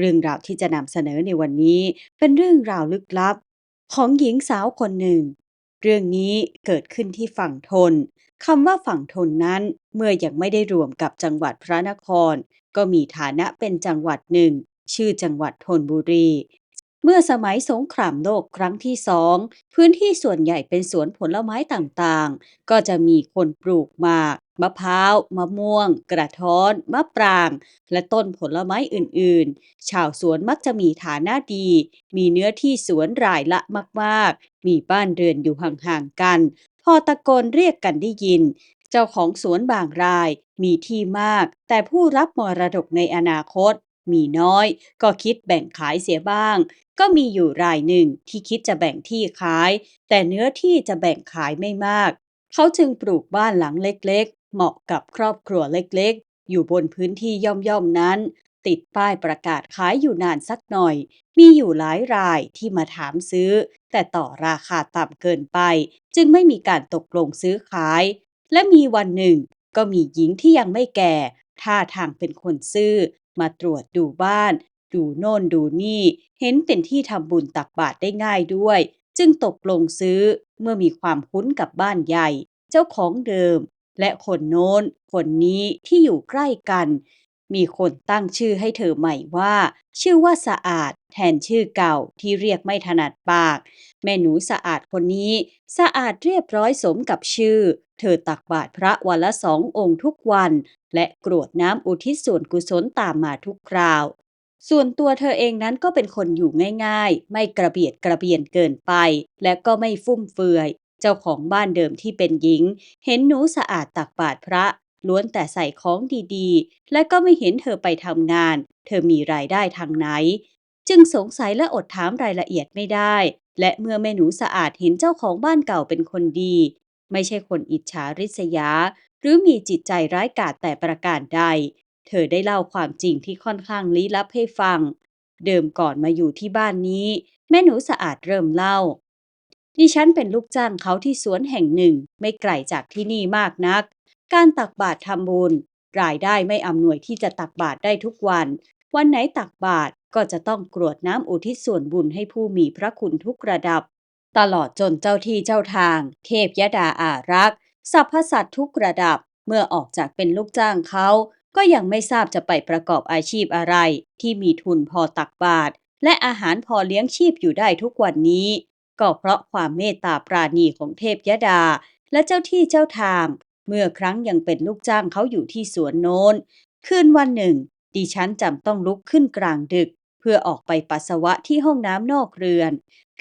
เรื่องราวที่จะนำเสนอในวันนี้เป็นเรื่องราวลึกลับ ของหญิงสาวคนหนึ่ง เรื่องนี้เกิดขึ้นที่ฝั่งทนคำว่าฝั่งทนนั้นเมื่อยังไม่ได้รวมกับจังหวัดพระนคร ก็มีฐานะเป็นจังหวัดหนึ่ง ชื่อจังหวัดธนบุรี เมื่อสมัยสงครามโลกครั้งที่สองพื้นที่ส่วนใหญ่เป็นสวนผลไม้ต่างๆ ก็จะมีคนปลูกหมาก มะพร้าว มะม่วง กระท้อน มะปราง และต้นผลไม้อื่นๆ ชาวสวนมักจะมีฐานะดี มีเนื้อที่สวนรายละมากๆ มีบ้านเรือนอยู่ห่างๆกัน พอตะโกนเรียกกันได้ยิน เจ้าของสวนบางราย มีที่มาก แต่ผู้รับมรดกในอนาคต มีน้อย ก็คิดแบ่งขายเสียบ้าง ก็มีอยู่รายหนึ่งที่คิดจะแบ่งที่ขาย แต่เนื้อที่จะแบ่งขายไม่มากเขาจึงปลูกบ้านหลังเล็ก เหมาะกับครอบครัวเล็กๆ อยู่บนพื้นที่ย่อมๆนั้น ติดป้ายประกาศขายอยู่นานสักหน่อย มีอยู่หลายรายที่มาถามซื้อ แต่ต่อราคาต่ำเกินไป จึงไม่มีการตกลงซื้อขาย และมีวันหนึ่ง ก็มีหญิงที่ยังไม่แก่ท่าทางเป็นคนซื่อมาตรวจดูบ้าน ดูโน่นดูนี่ เห็นเป็นที่ทำบุญตักบาตรได้ง่ายด้วย จึงตกลงซื้อเมื่อมีความคุ้นกับบ้านใหญ่ เจ้าของเดิม และคนโน้น คนนี้ที่อยู่ใกล้กัน มีคนตั้งชื่อให้เธอใหม่ว่า ชื่อว่าสะอาด แทนชื่อเก่าที่เรียกไม่ถนัดปาก แม่หนูสะอาดคนนี้ สะอาดเรียบร้อยสมกับชื่อ เธอตักบาตรพระวันละสององค์ทุกวัน และกรวดน้ำอุทิศส่วนกุศลตามมาทุกคราวส่วนตัวเธอเองนั้นก็เป็นคนอยู่ง่ายๆ ไม่กระเบียดกระเบียนเกินไป และก็ไม่ฟุ่มเฟือย เจ้าของบ้านเดิมที่เป็นหญิง เห็นหนูสะอาดตักบาตรพระ ล้วนแต่ใส่ของดีๆ และก็ไม่เห็นเธอไปทำงาน เธอมีรายได้ทางไหน จึงสงสัยและอดถามรายละเอียดไม่ได้ และเมื่อแม่หนูสะอาดเห็นเจ้าของบ้านเก่าเป็นคนดี ไม่ใช่คนอิจฉาริษยา หรือมีจิตใจร้ายกาจแต่ประการใด เธอได้เล่าความจริงที่ค่อนข้างลี้ลับให้ฟัง เดิมก่อนมาอยู่ที่บ้านนี้ แม่หนูสะอาดเริ่มเล่า ดิฉันเป็นลูกจ้างเขาที่สวนแห่งหนึ่ง ไม่ไกลจากที่นี่มากนัก การตักบาตรทำบุญ รายได้ไม่อำนวยที่จะตักบาตรได้ทุกวัน วันไหนตักบาตรก็จะต้องกรวดน้ำอุทิศส่วนบุญให้ผู้มีพระคุณทุกระดับ ตลอดจนเจ้าที่เจ้าทาง เทพยดาอารักษ์สรรพสัตว์ทุกระดับ เมื่อออกจากเป็นลูกจ้างเขาก็ยังไม่ทราบจะไปประกอบอาชีพอะไร ที่มีทุนพอตักบาตรและอาหารพอเลี้ยงชีพอยู่ได้ทุกวันนี้ ก็เพราะความเมตตาปราณีของเทพยดา และเจ้าที่เจ้าทาง เมื่อครั้งยังเป็นลูกจ้างเขาอยู่ที่สวนโน้น คืนวันหนึ่ง ดิฉันจำต้องลุกขึ้นกลางดึก เพื่อออกไปปัสสาวะที่ห้องน้ำนอกเรือน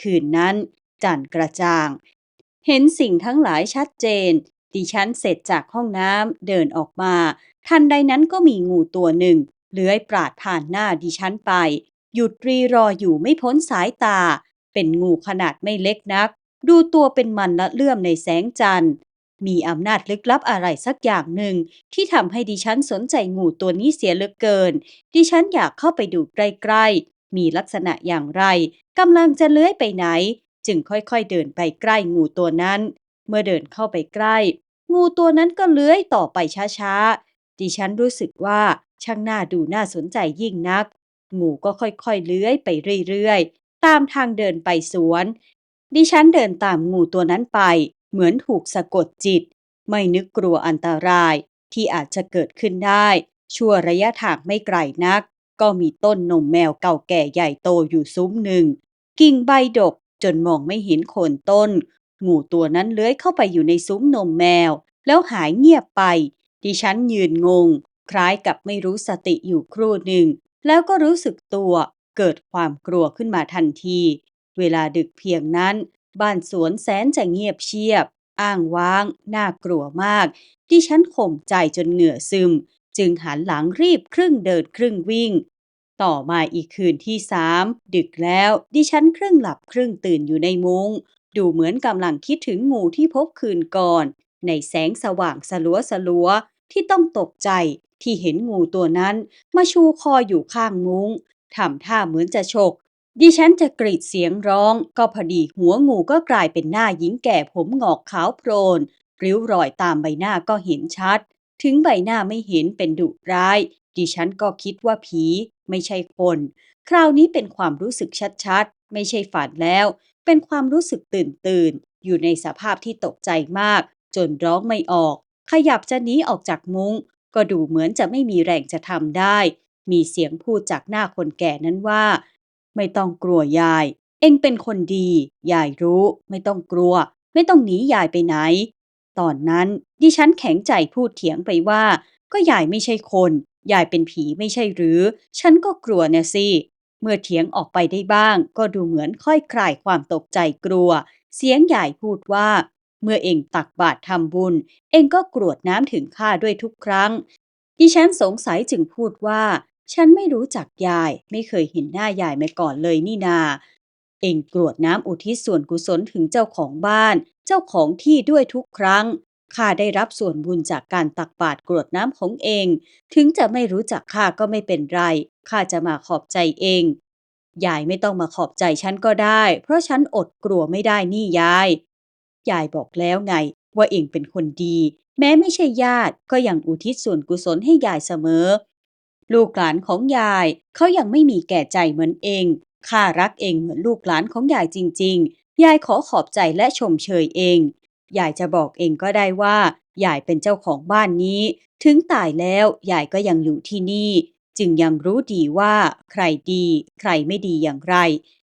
คืนนั้น จันกระจ่าง เห็นสิ่งทั้งหลายชัดเจน ดิฉันเสร็จจากห้องน้ำเดินออกมา ทันใดนั้นก็มีงูตัวหนึ่งเลื้อยปราดผ่านหน้าดิฉันไป หยุดรีรออยู่ไม่พ้นสายตา เป็นงูขนาดไม่เล็กนัก ดูตัวเป็นมันละเลื่อมในแสงจันทร์ มีอำนาจลึกลับอะไรสักอย่างหนึ่ง ที่ทำให้ดิฉันสนใจงูตัวนี้เสียเหลือเกิน ดิฉันอยากเข้าไปดูใกล้ๆ มีลักษณะอย่างไรกำลังจะเลื้อยไปไหน จึงค่อยๆเดินไปใกล้งูตัวนั้น เมื่อเดินเข้าไปใกล้ งูตัวนั้นก็เลื้อยต่อไปช้าๆ ดิฉันรู้สึกว่าช่างน่าดูน่าสนใจยิ่งนัก งูก็ค่อยๆเลื้อยไปเรื่อยๆ ตามทางเดินไปสวน ดิฉันเดินตามงูตัวนั้นไป เหมือนถูกสะกดจิต ไม่นึกกลัวอันตรายที่อาจจะเกิดขึ้นได้ ชั่วระยะทางไม่ไกลนัก ก็มีต้นนมแมวเก่าแก่ใหญ่โตอยู่ซุ้มหนึ่ง กิ่งใบดกจนมองไม่เห็นโคนต้น งูตัวนั้นเลื้อยเข้าไปอยู่ในซุ้มนมแมว แล้วหายเงียบไป ดิฉันยืนงง คล้ายกับไม่รู้สติอยู่ครู่หนึ่ง แล้วก็รู้สึกตัว เกิดความกลัวขึ้นมาทันที เวลาดึกเพียงนั้น บ้านสวนแสนจะเงียบเชียบ อ้างว้าง น่ากลัวมาก ดิฉันข่มใจจนเหงื่อซึม จึงหันหลังรีบครึ่งเดินครึ่งวิ่ง ต่อมาอีกคืนที่สามดึกแล้ว ดิฉันครึ่งหลับครึ่งตื่นอยู่ในมุง้ง ดูเหมือนกำลังคิดถึงงูที่พบคืนก่อน ในแสงสว่างสลัวสลัวที่ต้องตกใจที่เห็นงูตัวนั้นมาชูคออยู่ข้างมุง้ง ทำท่าเหมือนจะฉก ดิฉันจะกรีดเสียงร้อง ก็พอดีหัวงูก็กลายเป็นหน้าหญิงแก่ผมหงอกขาวโพลนริ้วรอยตามใบหน้าก็เห็นชัด ถึงใบหน้าไม่เห็นเป็นดุร้าย ดิฉันก็คิดว่าผีไม่ใช่คน คราวนี้เป็นความรู้สึกชัดๆ ไม่ใช่ฝันแล้ว เป็นความรู้สึกตื่นตื่นๆอยู่ในสภาพที่ตกใจมาก จนร้องไม่ออก ขยับจะหนีออกจากมุง้ง ก็ดูเหมือนจะไม่มีแรงจะทำได้ มีเสียงพูดจากหน้าคนแก่นั้นว่า ไม่ต้องกลัวยาย เอ็งเป็นคนดี ยายรู้ ไม่ต้องกลัว ไม่ต้องหนียายไปไหน ตอนนั้นดิฉันแข็งใจพูดเถียงไปว่า ก็ยายไม่ใช่คน ยายเป็นผีไม่ใช่หรือ ฉันก็กลัวนะสิเมื่อเถียงออกไปได้บ้าง ก็ดูเหมือนค่อยคลายความตกใจกลัว เสียงยายพูดว่า เมื่อเองตักบาตรทำบุญ เองก็กรวดน้ำถึงข้าด้วยทุกครั้ง ดิฉันสงสัยจึงพูดว่า ฉันไม่รู้จักยาย ไม่เคยเห็นหน้ายายมาก่อนเลยนี่นา เองกรวดน้ำอุทิศส่วนกุศลถึงเจ้าของบ้าน เจ้าของที่ด้วยทุกครั้งข้าได้รับส่วนบุญจากการตักบาตรกรวดน้ำของเอง ถึงจะไม่รู้จักข้าก็ไม่เป็นไร ข้าจะมาขอบใจเอง ยายไม่ต้องมาขอบใจฉันก็ได้ เพราะฉันอดกลัวไม่ได้นี่ยาย ยายบอกแล้วไง ว่าเองเป็นคนดี แม้ไม่ใช่ญาติก็ยังอุทิศส่วนกุศลให้ยายเสมอ ลูกหลานของยายเขายังไม่มีแก่ใจเหมือนเองข้ารักเองเหมือนลูกหลานของยายจริง ๆ ยายขอขอบใจและชมเชยเอง ยายจะบอกเองก็ได้ว่ายายเป็นเจ้าของบ้านนี้ ถึงตายแล้วยายก็ยังอยู่ที่นี่ จึงยังรู้ดีว่า ใครดี ใครไม่ดีอย่างไร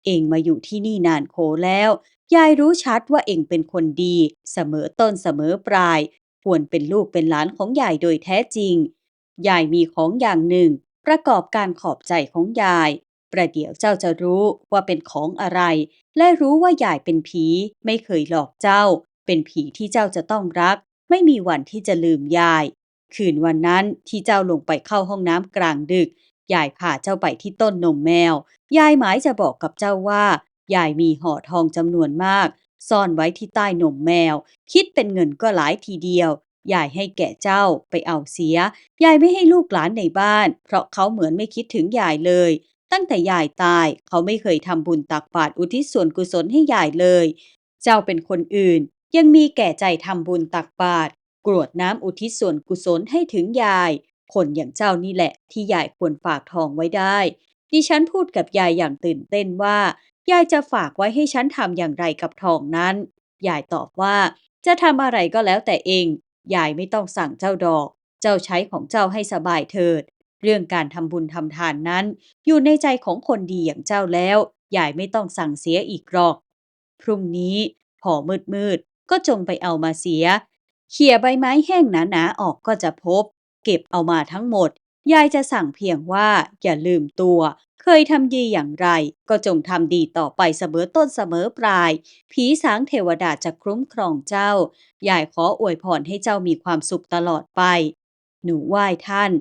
เองมาอยู่ที่นี่นานโขแล้ว ยายรู้ชัดว่าเองเป็นคนดี เสมอต้นเสมอปลาย ควรเป็นลูกเป็นหลานของยายโดยแท้จริง ยายมีของอย่างหนึ่ง ประกอบการขอบใจของยาย ประเดี๋ยวเจ้าจะรู้ว่าเป็นของอะไร และรู้ว่ายายเป็นผีไม่เคยหลอกเจ้า เป็นผีที่เจ้าจะต้องรัก ไม่มีวันที่จะลืมยาย คืนวันนั้นที่เจ้าลงไปเข้าห้องน้ำกลางดึก ยายพาเจ้าไปที่ต้นนมแมว ยายหมายจะบอกกับเจ้าว่า ยายมีห่อทองจำนวนมาก ซ่อนไว้ที่ใต้นมแมว คิดเป็นเงินก็หลายทีเดียวยายให้แก่เจ้าไปเอาเสีย ยายไม่ให้ลูกหลานในบ้าน เพราะเขาเหมือนไม่คิดถึงยายเลย ตั้งแต่ยายตายเขาไม่เคยทำบุญตักบาตรอุทิศส่วนกุศลให้ยายเลย เจ้าเป็นคนอื่น ยังมีแก่ใจทำบุญตักบาตรกรวดน้ำอุทิศส่วนกุศลให้ถึงยาย คนอย่างเจ้านี่แหละที่ยายควรฝากทองไว้ได้ ดิฉันพูดกับยายอย่างตื่นเต้นว่า ยายจะฝากไว้ให้ฉันทำอย่างไรกับทองนั้น ยายตอบว่าจะทำอะไรก็แล้วแต่เอง ยายไม่ต้องสั่งเจ้าดอก เจ้าใช้ของเจ้าให้สบายเถิด เรื่องการทำบุญทำทานนั้น อยู่ในใจของคนดีอย่างเจ้าแล้ว ยายไม่ต้องสั่งเสียอีกหรอก พรุ่งนี้พอมืดมืดๆก็จงไปเอามาเสีย เขี่ยใบไม้แห้งหนาๆออกก็จะพบ เก็บเอามาทั้งหมด ยายจะสั่งเพียงว่า อย่าลืมตัว เคยทำดีอย่างไร ก็จงทำดีต่อไปเสมอต้นเสมอปลาย ผีสางเทวดาจะคุ้มครองเจ้า ยายขออวยพรให้เจ้ามีความสุขตลอดไป หนูไหว้ท่าน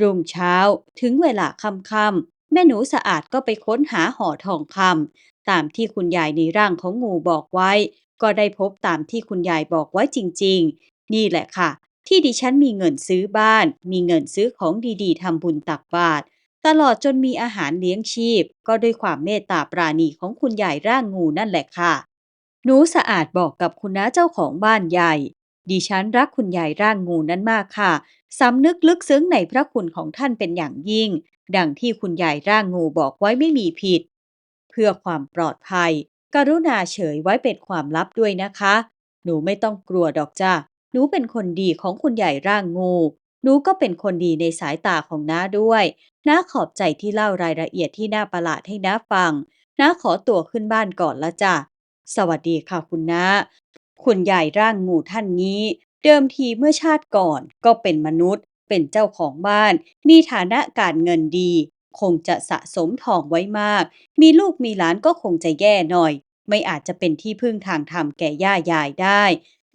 รุ่งเช้าถึงเวลาค่ำๆแม่หนูสะอาดก็ไปค้นหาห่อทองคำตามที่คุณยายในร่างของงูบอกไว้ ก็ได้พบตามที่คุณยายบอกไว้จริง ๆ นี่แหละค่ะ ที่ดิฉันมีเงินซื้อบ้าน มีเงินซื้อของดีๆทำบุญตักบาตรตลอดจนมีอาหารเลี้ยงชีพ ก็ด้วยความเมตตาปราณีของคุณยายร่างงูนั่นแหละค่ะ หนูสะอาดบอกกับคุณน้าเจ้าของบ้านใหญ่ ดิฉันรักคุณยายร่างงูนั้นมากค่ะสำนึกลึกซึ้งในพระคุณของท่านเป็นอย่างยิ่ง ดังที่คุณยายร่างงูบอกไว้ไม่มีผิด เพื่อความปลอดภัย กรุณาเฉยไว้เป็นความลับด้วยนะคะ หนูไม่ต้องกลัวดอกจ้า นูเป็นคนดีของคุณยายร่างงูหนูก็เป็นคนดีในสายตาของน้าด้วย น้าขอบใจที่เล่ารายละเอียดที่น่าประหลาดให้น้าฟัง น้าขอตัวขึ้นบ้านก่อนละจ้ะ สวัสดีค่ะคุณน้า คุณยายร่างงูท่านนี้ เดิมทีเมื่อชาติก่อนก็เป็นมนุษย์ เป็นเจ้าของบ้าน มีฐานะการเงินดี คงจะสะสมทองไว้มาก มีลูกมีหลานก็คงจะแย่หน่อย ไม่อาจจะเป็นที่พึ่งทางธรรมแก่ย่ายายได้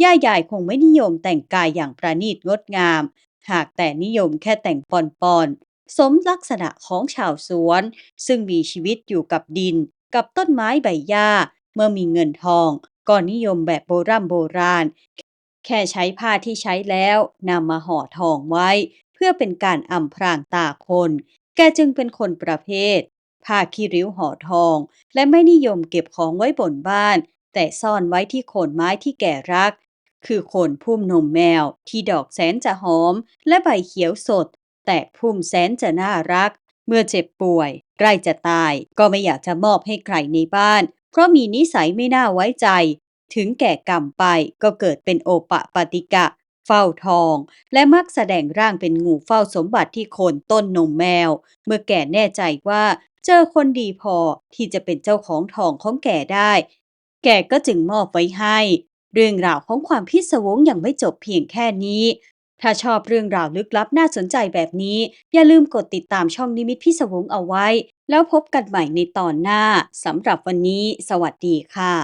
ย่ายายคงไม่นิยมแต่งกายอย่างประณีตงดงาม หากแต่นิยมแค่แต่งปอนๆสมลักษณะของชาวสวน ซึ่งมีชีวิตอยู่กับดิน กับต้นไม้ใบหญ้า เมื่อมีเงินทอง ก็นิยมแบบโบราณโบราณ แค่ใช้ผ้าที่ใช้แล้วนำมาห่อทองไว้ เพื่อเป็นการอำพรางตาคน แกจึงเป็นคนประเภทผ้าขี้ริ้วห่อทอง และไม่นิยมเก็บของไว้บนบ้าน แต่ซ่อนไว้ที่โคนไม้ที่แก่รัก คือโคนพุ่มนมแมวที่ดอกแสนจะหอม และใบเขียวสด แต่พุ่มแสนจะน่ารัก เมื่อเจ็บป่วย ใกล้จะตาย ก็ไม่อยากจะมอบให้ใครในบ้าน เพราะมีนิสัยไม่น่าไว้ใจ ถึงแก่กรรมไปก็เกิดเป็นโอปะปาติกะ เฝ้าทอง และมักแสดงร่างเป็นงูเฝ้าสมบัติที่โคนต้นนมแมว เมื่อแก่แน่ใจว่าเจอคนดีพอที่จะเป็นเจ้าของทองของแก่ได้ แกก็จึงมอบไว้ให้ เรื่องราวของความพิศวงยังไม่จบเพียงแค่นี้ ถ้าชอบเรื่องราวลึกลับน่าสนใจแบบนี้ อย่าลืมกดติดตามช่องนิมิตพิศวงเอาไว้ แล้วพบกันใหม่ในตอนหน้าสำหรับวันนี้ สวัสดีค่ะ